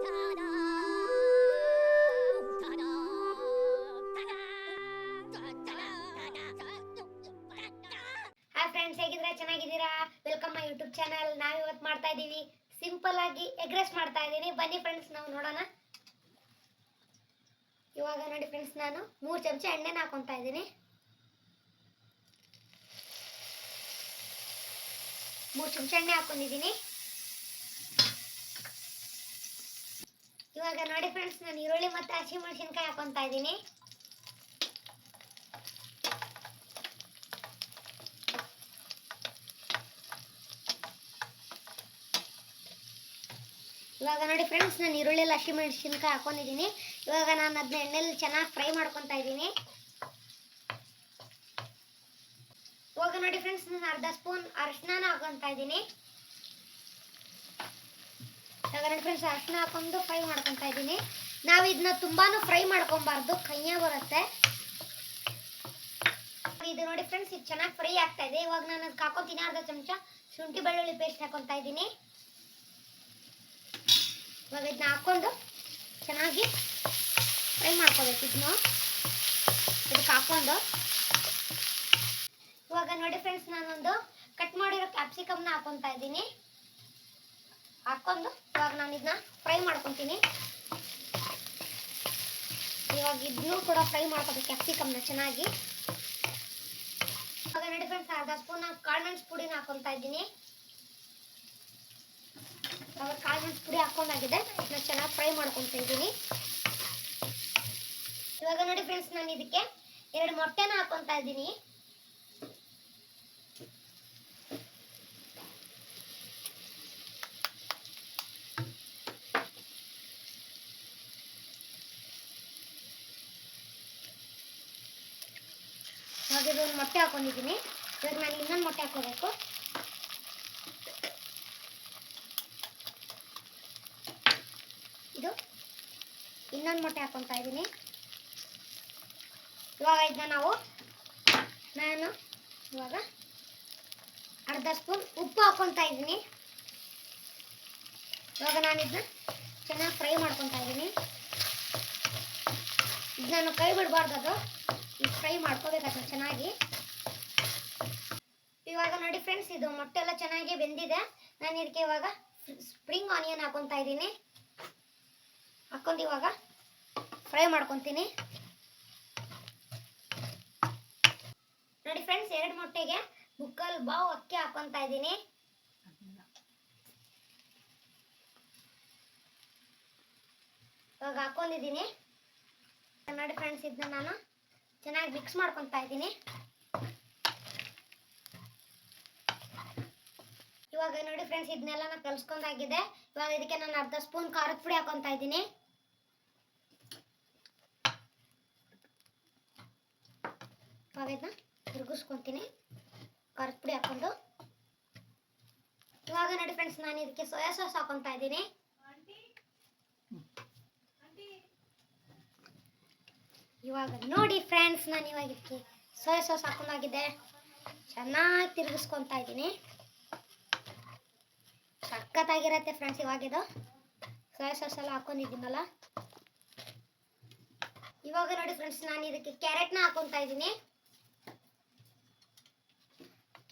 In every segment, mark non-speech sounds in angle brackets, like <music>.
Hi friends ಹೇಗಿದ್ರೆ ಚೆನ್ನಾಗಿದ್ದೀರಾ? Welcome my YouTube channel ನಾವು ಇವತ್ತು ಮಾಡ್ತಾ ಇದ್ದೀವಿ. ಸಿಂಪಲ್ ಆಗಿ ಎಗ್ ರೈಸ್ ಮಾಡ್ತಾ ಇದ್ದೀನಿ. ಬನ್ನಿ ಫ್ರೆಂಡ್ಸ್ ನಾವು ನೋಡೋಣ. ಇವಾಗ ನೋಡಿ ಫ್ರೆಂಡ್ಸ್ ನಾನು ಮೂರು ಚಮಚ ಎಣ್ಣೆನ ಹಾಕೊತಾ ಇದ್ದೀನಿ. ಮೂರು ಚಮಚ ಎಣ್ಣೆ ಹಾಕೊಂಡಿದ್ದೀನಿ. ಇವಾಗ ನೋಡಿ ಫ್ರೆಂಡ್ಸ್ ನಾನು ಈರುಳ್ಳಿ ಮತ್ತು ಹಸಿಮೆಣಸಿನ್ಕಾಯಿ ಹಾಕೊತಾ ಇದ್ದೀನಿ. ಇವಾಗ ನೋಡಿ ಫ್ರೆಂಡ್ಸ್ ನಾನು ಈರುಳ್ಳಿ ಹಸಿಮೆಣಸಿನ್ಕಾಯಿ ಹಾಕೊಂಡಿದ್ದೀನಿ. ಇವಾಗ ನಾನು ಅದನ್ನ ಎಣ್ಣೆಲಿ ಚೆನ್ನಾಗಿ ಫ್ರೈ ಮಾಡ್ಕೊತಾ ಇದ್ದೀನಿ. ಇವಾಗ ನೋಡಿ ಫ್ರೆಂಡ್ಸ್ ನಾನು ಅರ್ಧ ಸ್ಪೂನ್ ಅರಿಶಿನ ಹಾಕೊತಾ ಇದ್ದೀನಿ. ನೋಡಿ ಫ್ರೆಂಡ್ಸ್ ಅರಿಶಿನ ಹಾಕೊಂಡು ಫ್ರೈ ಮಾಡ್ಕೊತಾ ಇದ್ದೀನಿ. ನಾವು ಇದನ್ನ ತುಂಬಾ ಫ್ರೈ ಮಾಡ್ಕೊಬಾರ್ದು. ಕೈಯೇ ಬರುತ್ತೆ. ಇದು ನೋಡಿ ಫ್ರೆಂಡ್ಸ್ ಇದು ಚೆನ್ನಾಗಿ ಫ್ರೈ ಆಗ್ತಾ ಇದೆ. ಇವಾಗ ನಾನು ಅದಕ್ಕೆ ಹಾಕೊತೀನಿ. ಅರ್ಧ ಚಮಚ ಶುಂಠಿ ಬೆಳ್ಳುಳ್ಳಿ ಪೇಸ್ಟ್ ಹಾಕೊತಾ ಇದ್ದೀನಿ. ಇವಾಗ ಇದನ್ನ ಹಾಕೊಂಡು ಚೆನ್ನಾಗಿ ಫ್ರೈ ಮಾಡ್ಕೋಬೇಕು ಇದನ್ನು ಇದಕ್ಕೆ ಹಾಕೊಂಡು. ಇವಾಗ ನೋಡಿ ಫ್ರೆಂಡ್ಸ್ ನಾನೊಂದು ಕಟ್ ಮಾಡಿರೋ ಕ್ಯಾಪ್ಸಿಕಮ್ನ ಹಾಕೊತಾ ಇದ್ದೀನಿ. ಹಾಕೊಂಡು ಇವಾಗ ನಾನು ಇದನ್ನ ಫ್ರೈ ಮಾಡ್ಕೊತೀನಿ. ಇವಾಗ ಇದನ್ನು ಕೂಡ ಫ್ರೈ ಮಾಡ್ಕೋಬೇಕು ಕ್ಯಾಪ್ಸಿಕಮ್ನ ಚೆನ್ನಾಗಿ. ಇವಾಗ ನೋಡಿ ಫ್ರೆಂಡ್ಸ್ ಅರ್ಧ ಸ್ಪೂನ್ ಕಾಳು ಮೆಣಸು ಪುಡಿನ ಹಾಕೊತಾ ಇದ್ದೀನಿ. ಇವಾಗ ಕಾಳು ಮೆಣಸು ಪುಡಿ ಹಾಕೊಂಡಾಗಿದೆ ನಾನು ಚೆನ್ನಾಗಿ ಫ್ರೈ ಮಾಡ್ಕೊತಾ ಇದ್ದೀನಿ. ಇವಾಗ ನೋಡಿ ಫ್ರೆಂಡ್ಸ್ ನಾನು ಇದಕ್ಕೆ ಎರಡು ಮೊಟ್ಟೆನ ಹಾಕೊತಾ ಇದ್ದೀನಿ. ಇವಾಗ ಇದೊಂದು ಮೊಟ್ಟೆ ಹಾಕೊಂಡಿದ್ದೀನಿ. ಇವಾಗ ನಾನು ಇನ್ನೊಂದು ಮೊಟ್ಟೆ ಹಾಕೋಬೇಕು ಇದು ಇನ್ನೊಂದು ಮೊಟ್ಟೆ ಹಾಕೊತಾ ಇದ್ದೀನಿ. ಇವಾಗ ಇದನ್ನ ನಾವು ನಾನು ಇವಾಗ ಅರ್ಧ ಸ್ಪೂನ್ ಉಪ್ಪು ಹಾಕೊತಾ ಇದ್ದೀನಿ. ಇವಾಗ ನಾನು ಇದನ್ನ ಚೆನ್ನಾಗಿ ಫ್ರೈ ಮಾಡ್ಕೊತಾ ಇದ್ದೀನಿ. ಇದು ನಾನು ಕೈ ಬಿಡಬಾರ್ದು ಅದು. ಫ್ರೈ ಮಾಡ್ಕೋಬೇಕು ಚೆನ್ನಾಗಿ. ಇವಾಗ ನೋಡಿ ಫ್ರೆಂಡ್ಸ್ ಇದು ಮೊಟ್ಟೆ ಎಲ್ಲ ಚೆನ್ನಾಗಿ ಬೆಂದಿದೆ. ನಾನು ಇದಕ್ಕೆ ಇವಾಗ ಸ್ಪ್ರಿಂಗ್ ಆನಿಯನ್ ಹಾಕೊತಾ ಇದ್ದೀನಿ. ಹಾಕೊಂಡು ಇವಾಗ ಫ್ರೈ ಮಾಡ್ಕೊತೀನಿ. ನೋಡಿ ಫ್ರೆಂಡ್ಸ್ ಎರಡು ಮೊಟ್ಟೆಗೆ ಮುಕ್ಕಲ್ ಬಾವು ಅಕ್ಕಿ ಹಾಕೊತಾ ಇದ್ದೀನಿ. ಇವಾಗ ಹಾಕೊಂಡಿದ್ದೀನಿ. ನೋಡಿ ಫ್ರೆಂಡ್ಸ್ ಇದನ್ನ ನಾನು ಚೆನ್ನಾಗಿ ಮಿಕ್ಸ್ ಮಾಡ್ಕೊತಾ ಇದ್ದೀನಿ. ಇವಾಗ ನೋಡಿ ಫ್ರೆಂಡ್ಸ್ ಇದನ್ನೆಲ್ಲ ನಾನು ಕಲ್ಸ್ಕೊಂಡಾಗಿದೆ ಇವಾಗ ಇದಕ್ಕೆ ನಾನು ಅರ್ಧ ಸ್ಪೂನ್ ಖಾರದ ಪುಡಿ ಹಾಕೊತಾ ಇದ್ದೀನಿ. ಇವಾಗ ಇದನ್ನ ತಿರುಗಿಸ್ಕೊತೀನಿ ಖಾರದ ಪುಡಿ ಹಾಕೊಂಡು ಇವಾಗ ನೋಡಿ ಫ್ರೆಂಡ್ಸ್ ನಾನು ಇದಕ್ಕೆ ಸೋಯಾ ಸಾಸ್ ಹಾಕೊತಾ ಇದ್ದೀನಿ. ಇವಾಗ ನೋಡಿ ಫ್ರೆಂಡ್ಸ್ ನಾನು ಇವಾಗ ಇದಕ್ಕೆ ಸೋಯಾ ಸಾಸ್ ಹಾಕೊಂಡಾಗಿದೆ. ಚೆನ್ನಾಗಿ ತಿರುಗಿಸ್ಕೊತಾ ಇದ್ದೀನಿ. ಸಖತ್ತಾಗಿರತ್ತೆ ಫ್ರೆಂಡ್ಸ್ ಇವಾಗಿದು ಸೋಯಾ ಸಾಸ್ ಎಲ್ಲ ಹಾಕೊಂಡಿದ್ದೀನಲ್ಲ. ಇವಾಗ ನೋಡಿ ಫ್ರೆಂಡ್ಸ್ ನಾನು ಇದಕ್ಕೆ ಕ್ಯಾರೆಟ್ನ ಹಾಕೊತಾ ಇದ್ದೀನಿ.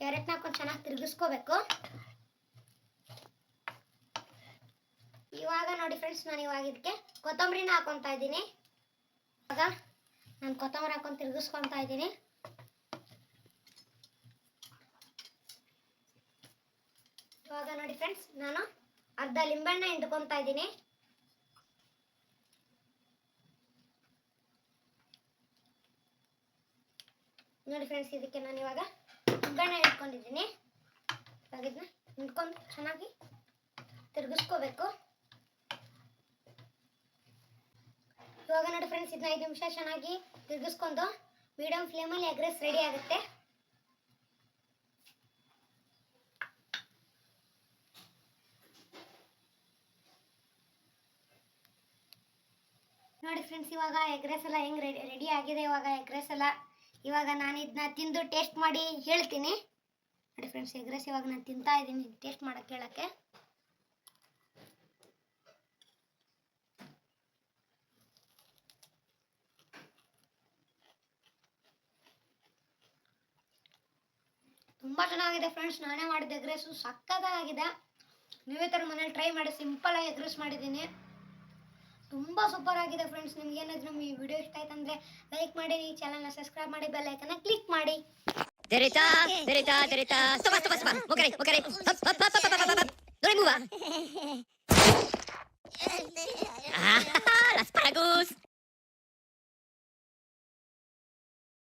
ಕ್ಯಾರೆಟ್ನ ಹಾಕೊಂಡು ಚೆನ್ನಾಗಿ ತಿರುಗಿಸ್ಕೋಬೇಕು. ಇವಾಗ ನೋಡಿ ಫ್ರೆಂಡ್ಸ್ ನಾನು ಇವಾಗ ಇದಕ್ಕೆ ಕೊತ್ತಂಬರಿನ ಹಾಕೊತಾ ಇದ್ದೀನಿ. ಇವಾಗ ನಾನು ಕೊತ್ತಂಬರಿ ಹಾಕೊಂಡು ತಿರುಗಿಸ್ಕೊತಾ ಇದ್ದೀನಿ. ಇವಾಗ ನೋಡಿ ಫ್ರೆಂಡ್ಸ್ ನಾನು ಅರ್ಧ ಲಿಂಬೆಹಣ್ಣ ಹಿಂಡ್ಕೊತಾ ಇದ್ದೀನಿ. ನೋಡಿ ಫ್ರೆಂಡ್ಸ್ ಇದಕ್ಕೆ ನಾನು ಇವಾಗ ಲಿಂಬೆಹಣ್ಣ ಇಟ್ಕೊಂಡಿದ್ದೀನಿ ಇವಾಗ ಇದನ್ನ ಹಿಂಡ್ಕೊಂಡು ಚೆನ್ನಾಗಿ ತಿರುಗಿಸ್ಕೋಬೇಕು. ಇವಾಗ ನೋಡಿ ಫ್ರೆಂಡ್ಸ್ ಇದನ್ನ ಐದು ನಿಮಿಷ ಚೆನ್ನಾಗಿ ತಿರುಗಿಸ್ಕೊಂಡು ಮೀಡಿಯಂ ಫ್ಲೇಮಲ್ಲಿ ಎಗ್ ರೈಸ್ ರೆಡಿ ಆಗುತ್ತೆ. ನೋಡಿ ಫ್ರೆಂಡ್ಸ್ ಇವಾಗ ಎಗ್ ರೈಸ್ ಎಲ್ಲ ಹೆಂಗ್ ರೆಡಿ ಆಗಿದೆ ಇವಾಗ ಎಗ್ ರೈಸ್ ಎಲ್ಲ. ಇವಾಗ ನಾನು ಇದನ್ನ ತಿಂದು ಟೇಸ್ಟ್ ಮಾಡಿ ಹೇಳ್ತೀನಿ. ನೋಡಿ ಫ್ರೆಂಡ್ಸ್ ಎಗ್ ರೈಸ್ ಇವಾಗ ನಾನು ತಿಂತಾ ಇದ್ದೀನಿ ಟೇಸ್ಟ್ ಮಾಡಕ್ಕೆ ಹೇಳಕ್ಕೆ. ತುಂಬ ಚೆನ್ನಾಗಿದೆ ಫ್ರೆಂಡ್ಸ್ ನಾನೇ ಮಾಡಿದ ಎಗ್ ರೈಸು ಸಕ್ಕತ್ತಾಗಿದೆ. ನೀವೇ ಥರ ಮನೇಲಿ ಟ್ರೈ ಮಾಡಿ ಸಿಂಪಲಾಗಿ ಎಗ್ ರೈಸ್ ಮಾಡಿದ್ದೀನಿ. ತುಂಬ ಸೂಪರ್ ಆಗಿದೆ ಫ್ರೆಂಡ್ಸ್ ನಿಮ್ಗೆ ಏನಾದರೂ ನಮ್ಮ ಈ ವಿಡಿಯೋ ಇಷ್ಟ ಆಯ್ತು ಅಂದರೆ ಲೈಕ್ ಮಾಡಿ ಈ ಚಾನಲ್ನ ಸಬ್ಸ್ಕ್ರೈಬ್ ಮಾಡಿ ಬೆಲ್ ಐಕನ್ನ ಕ್ಲಿಕ್ ಮಾಡಿ. <laughs>